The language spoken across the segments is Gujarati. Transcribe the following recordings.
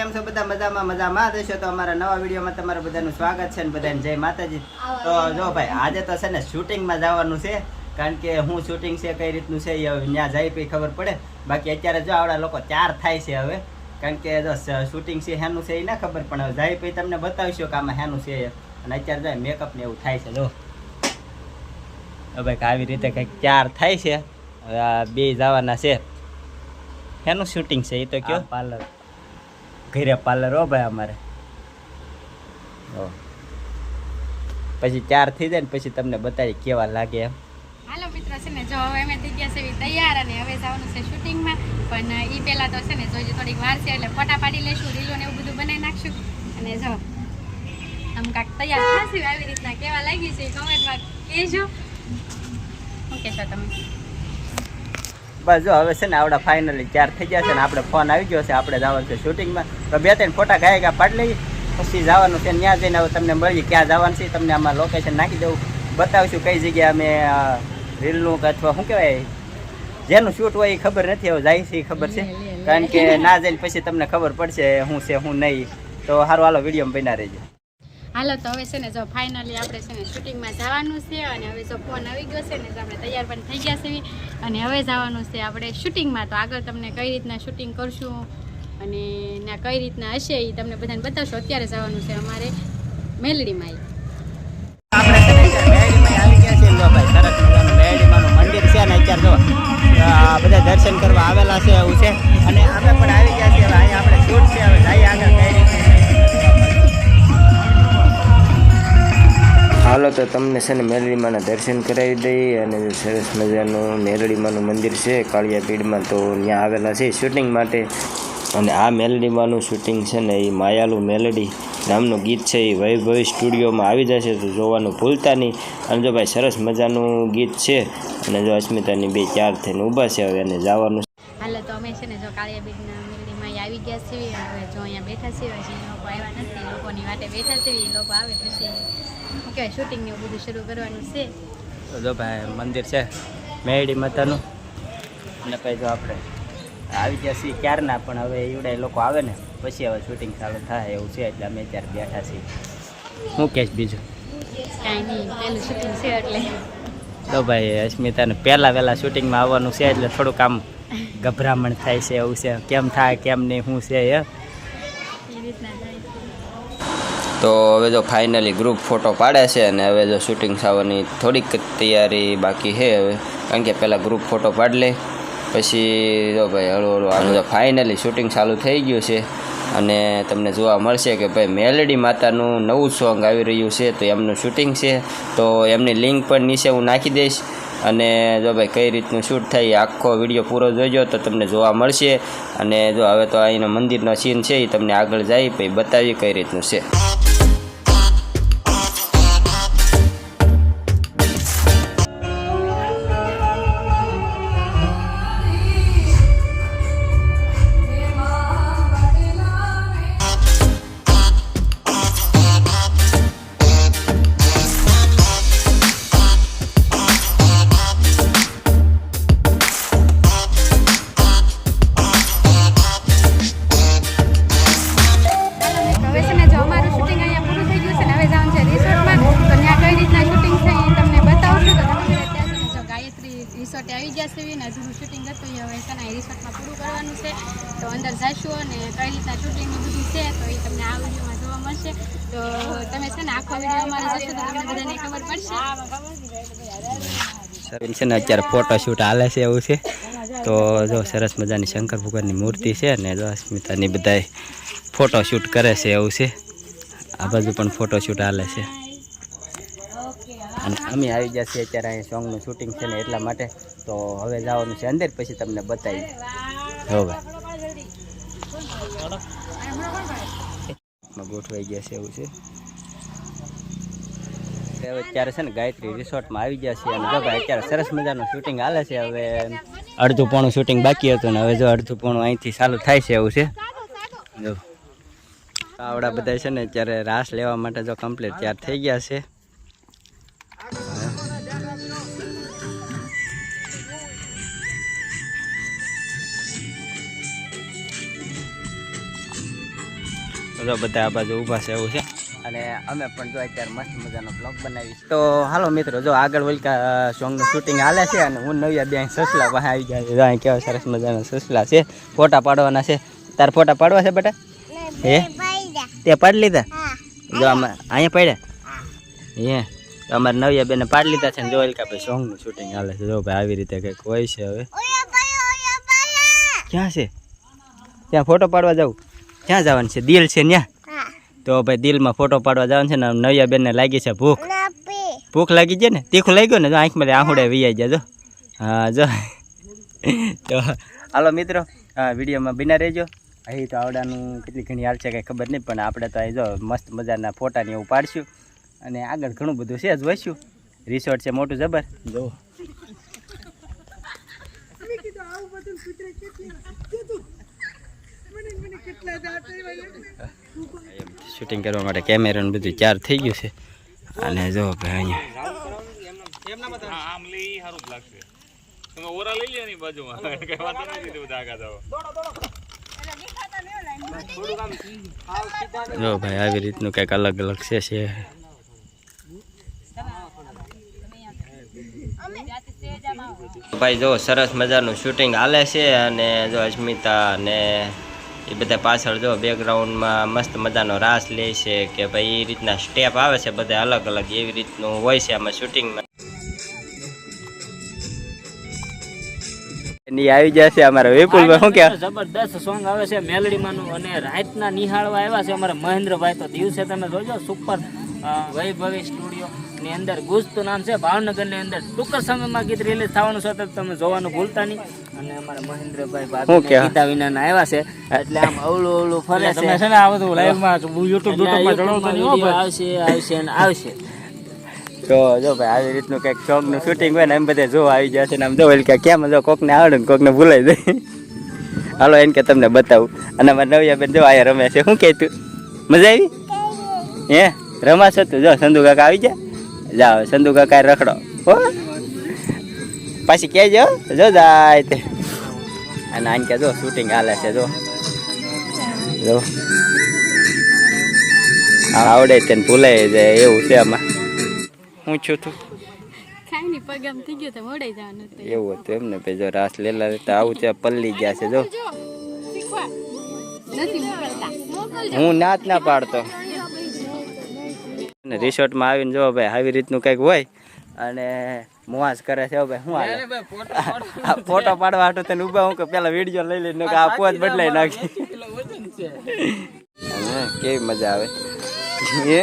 કેમ છો? બધા મજામાં મજામાં દેશો તો અમારા નવા વિડીયોમાં તમારું બધાનું સ્વાગત છે ને બધાને જય માતાજી. તો જો ભાઈ, આજે તો છે ને શૂટિંગમાં જવાનું છે. કારણ કે હું શૂટિંગ છે, કઈ રીતનું છે એ ત્યાં જાય પછી ખબર પડે. બાકી અત્યારે જો આવડા લોકો ચાર થાય છે હવે. કારણ કે જો શૂટિંગ છે, હેનું છે એ ના ખબર, પણ હવે જાય પછી તમને બતાવીશું કે આમાં હેનું છે અને અત્યારે જાય મેકઅપ ને એવું થાય છે, જો. ભાઈ, આવી રીતે કંઈક ચાર થાય છે. બે જવાના છે. એનું શૂટિંગ છે એ તો કયો? પાર્લર. ઘરે પાર્લર હો ભાઈ અમારે. પછી ચાર થઈ જાય ને પછી તમને બતાવી કેવા લાગે એમ. હાલો મિત્રો છે ને જો હવે અમે થઈ ગયા છે એવી તૈયાર અને હવે જવાનું છે શૂટિંગમાં. પણ એ પહેલાં તો છે ને જોઈજો થોડીક વાર છે એટલે ફોટા પાડી લઈશું રીલો ને એવું બધું બનાવી નાખશું. અને જો આમ કાંક તૈયાર થશે આવી રીતના. કેવા લાગી છે કમેન્ટમાં કહેજો. શું કહેશો તમે? બસ જો હવે છે ને આવડા ફાઇનલી ચાર થઈ ગયા છે ને આપણે ફોન આવી ગયો છે આપણે જવાનું છે શૂટિંગમાં. તો બે ત્રણ ફોટા ગાય ગયા પાડી લઈએ. પછી જવાનું છે ત્યાં જઈને હવે તમને મળીએ. ક્યાં જવાનું છે તમને આમાં લોકેશન નાખી દઉં. બતાવીશું કઈ જગ્યાએ અમે રીલનું અથવા શું કહેવાય જેનું શૂટ હોય એ ખબર નથી હવે જાય છે એ ખબર છે. કારણ કે ના જઈને પછી તમને ખબર પડશે શું છે શું નહીં. તો સારું હાલો વીડિયો બના રહેજો. હાલો તો હવે છે ને જો ફાઇનલી આપણે છે ને શૂટિંગમાં જવાનું છે અને હવે જો ફોન આવી ગયો છે ને તો આપણે તૈયાર પણ થઈ ગયા છે અને હવે જવાનું છે આપણે શૂટિંગમાં તો આગળ તમને કઈ રીતના શૂટિંગ કરશું અને ના કઈ રીતના હશે એ તમને બધાને બતાવશો. અત્યારે જવાનું છે અમારે મેલડીમાં. દર્શન કરવા આવેલા છે એવું છે. અને અમે પણ આવી ગયા છીએ. અહીંયા આપણે શૂટ છે. હવે જઈએ આગળ કઈ રીતે હાલો, તો તમને છે ને મેરડીમાના દર્શન કરાવી દઈએ. અને સરસ મજાનું મેરડીમાનું મંદિર છે કાળિયાપીડમાં તો ત્યાં આવેલા છે શૂટિંગ માટે. અને આ મેલેડીમાંનું શૂટિંગ છે ને એ માયાલુ મેલડી નામનું ગીત છે એ વૈભવી સ્ટુડિયોમાં આવી જશે તો જોવાનું ભૂલતા નહીં. અને જો ભાઈ સરસ મજાનું ગીત છે અને જો અસ્મિતાની બે ચાર થઈને ઊભા છે હવે એને જવાનું હાલો તો અમે છે ને જો કાળિયા બીજના મેલડીમાં આવી ગયા છીએ હવે જો અહીંયા બેઠા છીએ હજી લોકો આવ્યા નથી લોકોની વાટે બેઠા છીએ એ લોકો આવે પછી શું કહેવાય શૂટિંગને બધું શરૂ કરવાનું છે. તો જો ભાઈ મંદિર છે મેરડી માતાનું. અને પછી જો આપણે આવી જશે છીએ ક્યારના પણ હવે એવડે લોકો આવે ને પછી હવે શૂટિંગ ચાલુ થાય એવું છે એટલે અમે અત્યારે બેઠા છીએ. શું કહેશ બીજું? તો ભાઈ અસ્મિતાને પહેલાં વહેલાં શૂટિંગમાં આવવાનું છે એટલે થોડુંક આમ ગભરામણ થાય છે એવું છે. કેમ થાય કેમ નહીં શું છે એ? તો હવે જો ફાઇનલી ગ્રુપ ફોટો પાડે છે અને હવે જો શૂટિંગ થવાની થોડીક તૈયારી બાકી છે હવે. કારણ કે પહેલાં ગ્રુપ ફોટો પાડી લે. પછી જો ભાઈ હળવું હળવું આનું તો ફાઇનલી શૂટિંગ ચાલુ થઈ ગયું છે. અને તમને જોવા મળશે કે ભાઈ મેલડી માતાનું નવું સોંગ આવી રહ્યું છે તો એમનું શૂટિંગ છે. તો એમની લિંક પણ નીચે હું નાખી દઈશ. અને જો ભાઈ કઈ રીતનું શૂટ થાય આખો વીડિયો પૂરો જોજો તો તમને જોવા મળશે. અને જો હવે તો અહીંનો મંદિરનો સીન છે એ તમને આગળ જાય પછી બતાવી કઈ રીતનું છે. જઈશું અને કઈ રીતના શૂટિંગનું બધું છે, તો એ તમને આ વિડીયોમાં જોવા મળશે. તો તમે છે ને આખો વીડિયો અમારે જશો તો તમને બધાને ખબર પડશે. છે ને અત્યારે ફોટોશૂટ હાલે છે એવું છે. તો જો સરસ મજાની શંકર ભગવાનની મૂર્તિ છે અને જો અસ્મિતાની બધાય ફોટોશૂટ કરે છે એવું છે. આ બાજુ પણ ફોટોશૂટ હાલે છે. અને અમે આવી ગયા અત્યારે અહીં સોંગનું શૂટિંગ છે ને એટલા માટે. તો હવે જવાનું છે અંદર, પછી તમને બતાવી હવે ગોઠવાઈ ગયા છે એવું છે. અત્યારે છે ને ગાયત્રી રિસોર્ટમાં આવી ગયા છે અને ભાઈ અત્યારે સરસ મજાનું શૂટિંગ હાલે છે હવે. અડધું પોણું શૂટિંગ બાકી હતું ને હવે જો અડધું પોણું અહીંથી ચાલુ થાય છે એવું છે. જો. આવડા બધા છે ને અત્યારે રાસ લેવા માટે જો કમ્પ્લીટ તૈયાર થઈ ગયા છે. જો બધા આ બાજુ ઊભા છે એવું છે. અને અમે પણ જો અત્યારે મસ્ત મજાનો બ્લોગ બનાવીશ. તો હાલો મિત્રો જો આગળ વલકા સોંગનું શૂટિંગ હાલે છે અને હું નવ્યા બે અહીં સસલા પાસે આવી ગયા છે. અહીં કેવા સરસ મજાના સસલા છે. ફોટા પાડવાના છે. તાર ફોટા પાડવા છે બેટા? હે? તે પાડી લીધા? જો અમે અહીંયા પડ્યા? હે. તો અમારે નવ્યા બેને પાડી લીધા છે ને જો વલકા ભાઈ સોંગનું શૂટિંગ હાલે છે. જો ભાઈ આવી રીતે કંઈક હોય છે હવે. ક્યાં છે? ત્યાં ફોટો પાડવા જવું ક્યાં જવાનું છે? દિલ છે ત્યાં તો ભાઈ દિલમાં ફોટો પાડવા જવાનું છે ને નવિયા બેનને લાગી છે ભૂખ. ભૂખ લાગી છે ને? તીખું લાગ્યું ને? તો આંખમાં આંખુડે વિયાઈ જાય જો. હા જો. તો હાલો મિત્રો હા વિડીયોમાં બિના રહેજો. અહીં તો આવડાનું કેટલી ઘણી હાલ છે કંઈ ખબર નહીં પણ આપણે તો અહીં જો મસ્ત મજાના ફોટાની એવું પાડશું. અને આગળ ઘણું બધું છે જ વસ્યું. રિસોર્ટ છે મોટું જબર. જો. શૂટિંગ કરવા માટે કેમેરા ને બધું ચાર થઈ ગયું છે. અને જો ભાઈ જો ભાઈ, આવી રીતનું કંઈક અલગ અલગ છે છે. ભાઈ, જો સરસ મજાનું શૂટિંગ હાલે છે અને જો અસ્મિતા ને એ બધા પાછળ જો બેકગ્રાઉન્ડમાં મસ્ત મજાનો રાસ લે છે કે ભાઈ એ રીતના સ્ટેપ આવે છે બધા અલગ અલગ એવી રીતનું હોય છે આમાં શૂટિંગમાં આવી જશે અમારા વિપુલભાઈ. શું કહેવાય જબરદસ્ત સોંગ આવે છે મેલડીમાંનું અને રાતના નિહાળવા આવ્યા છે અમારા મહેન્દ્રભાઈ. તો દિવસે તમે જોજો સુપર વૈભવી સ્ટુડિયો ની અંદર ગુજતું નામ છે ભાવનગરની અંદર ટૂંક સમયમાં ગીત રિલીઝ થવાનું છે તો તમે જોવાનું ભૂલતા નહીં. અને અમારા મહેન્દ્રભાઈ કહેવાય? ગીતા વિના આવ્યા છે. એટલે આમ અવળું અવળું ફરે છે. તમે છે ને આ બધું લાઈવમાં યુટ્યુબ યુટ્યુબમાં નહીં આવશે આવશે અને આવશે. તો જો ભાઈ આવી રીતનું કંઈક સોંગનું શૂટિંગ હોય ને એમ બધે જોવા આવી જશે ને આમ જો કે કેમ જો કોકને આવડે ને કોકને ભૂલાઈ જાય. હાલો એને કે તમને બતાવું. અને અમારે નવિયા બેન જો આયા રમે છે. શું કે તું? મજા આવી? હે? રમાશો તું જો સંધુ કાકા આવી જા જાઓ સંધુ કાકા રખડો. હો? પછી કહેજો જો જાય તે. અને આને કે જો શૂટિંગ હાલે છે જો. જો. આવડે તેને ભૂલે છે એવું છે આમાં. હું છું તું. એવું હતું એમ ને ભાઈ જો રાસ લેલા તો આવું ત્યાં પલ્લી ગયા છે જો. હું નાત ના પાડતો. અને રિસોર્ટમાં આવીને જો ભાઈ આવી રીતનું કંઈક હોય અને મોજ કરે છે હો ભાઈ શું આવે આ ફોટો પાડવા હતો તને ઊભા હું કે પેલા વીડિયો લઈ લઈને કે આ પોત બદલાઈ નાખી. હા, કેવી મજા આવે. એ?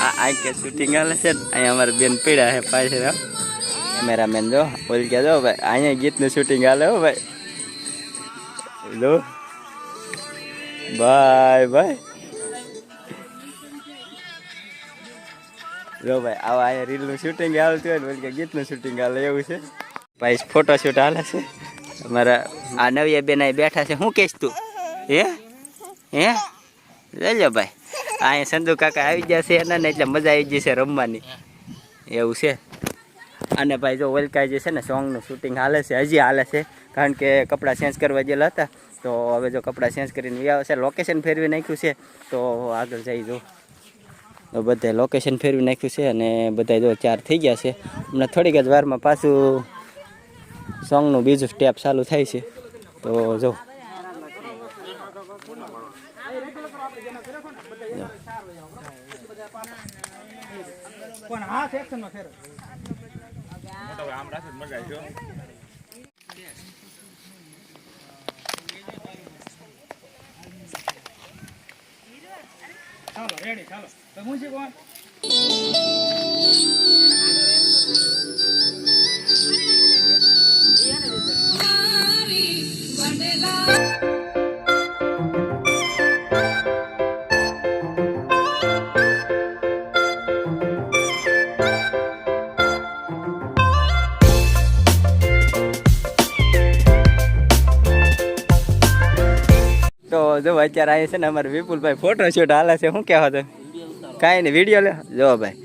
આ કે શૂટિંગ હાલે છે અહીંયા અમારા બેન પીડા છે પાછળ કેમેરામેન જો બોલ કે જો ભાઈ અહીંયા ગીતનું શૂટિંગ હાલે હો ભાઈ. લો. Bye bye. જો ભાઈ, આવા અહીંયા રીલનું શૂટિંગ હાલતું હોય ને, બોલ કે ગીતનું શૂટિંગ હાલે, એવું છે. ભાઈ ફોટો શૂટ હાલે છે. અમારા આ નવિયા બેન બેઠા છે. શું કહીશ તું? હે? હે? લઈ લો ભાઈ અહીંયા સંધુ કાકા આવી ગયા છે એના ને એટલે મજા આવી જશે રમવાની. એવું છે. અને ભાઈ, જો વલકાઈ જે છે ને સોંગનું શૂટિંગ હાલે છે, હજી હાલે છે. કારણ કે કપડાં ચેન્જ કરવા ગયેલા હતા. તો હવે જો કપડાં ચેન્જ કરીને છે. લોકેશન ફેરવી નાખ્યું છે. તો આગળ જઈ જો. તો બધે લોકેશન ફેરવી નાખ્યું છે અને બધા જો ચાર થઈ ગયા છે. હમણાં થોડીક જ વારમાં પાછું સોંગનું બીજું સ્ટેપ ચાલુ થાય છે. તો જો. આમ રાખે તો રેડી ચાલો. તો જો અત્યારે આવી છે ને અમારે વિપુલભાઈ ફોટો શૂટ હાલે છે. શું કહેવા તમે કાંઈ નહીં વીડિયો લે. જો ભાઈ,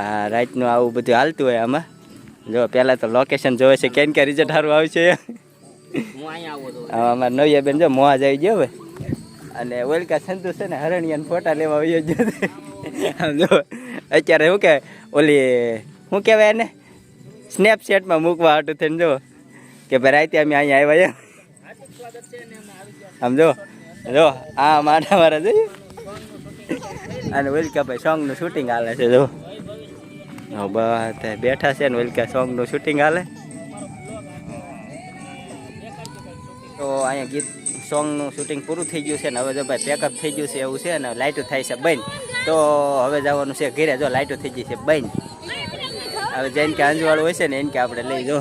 આ રાતનું આવું બધું હાલતું હોય આમાં. જો, પહેલાં તો લોકેશન જોવે છે, કેમ કે રિઝલ્ટ સારું આવશે અમારે નવિયા બેન જો મોહા આવી ગયો ભાઈ અને ઓલકા સંતુ છે ને, હરણિયાને ફોટા લેવા આવ્યો જ જો, અત્યારે શું કહેવાય? ઓલી, શું કહેવાય એને? સ્નેપચેટમાં મૂકવા હાટું થઈને જો, કે ભાઈ રાતે અમે અહીંયા આવ્યા આમ જો, આ મારા મારા જોઈએ અને ઓલકા ભાઈ સોંગનું શૂટિંગ હાલે છે, જો. બસ બેઠા છે ને ઓલકા સોંગનું શૂટિંગ હાલે. તો અહીંયા ગીત સોંગનું શૂટિંગ પૂરું થઈ ગયું છે ને હવે જો ભાઈ પેકઅપ થઈ ગયું છે એવું છે ને લાઇટો થાય છે, બંધ. તો હવે જવાનું છે ઘરે, જો લાઇટો થઈ ગઈ છે, બંધ. હવે જઈને કે અંજવાળું હોય છે ને એને કે આપણે લઈ જો.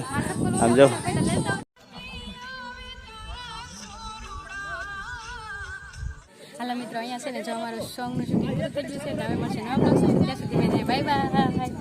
આમ જો. ને જો અમારું સોંગનું શૂટિંગ પૂરું થઈ ગયું છે હવે મળશે નવા બ્લોગ સુધી ત્યાં સુધી બાય બાય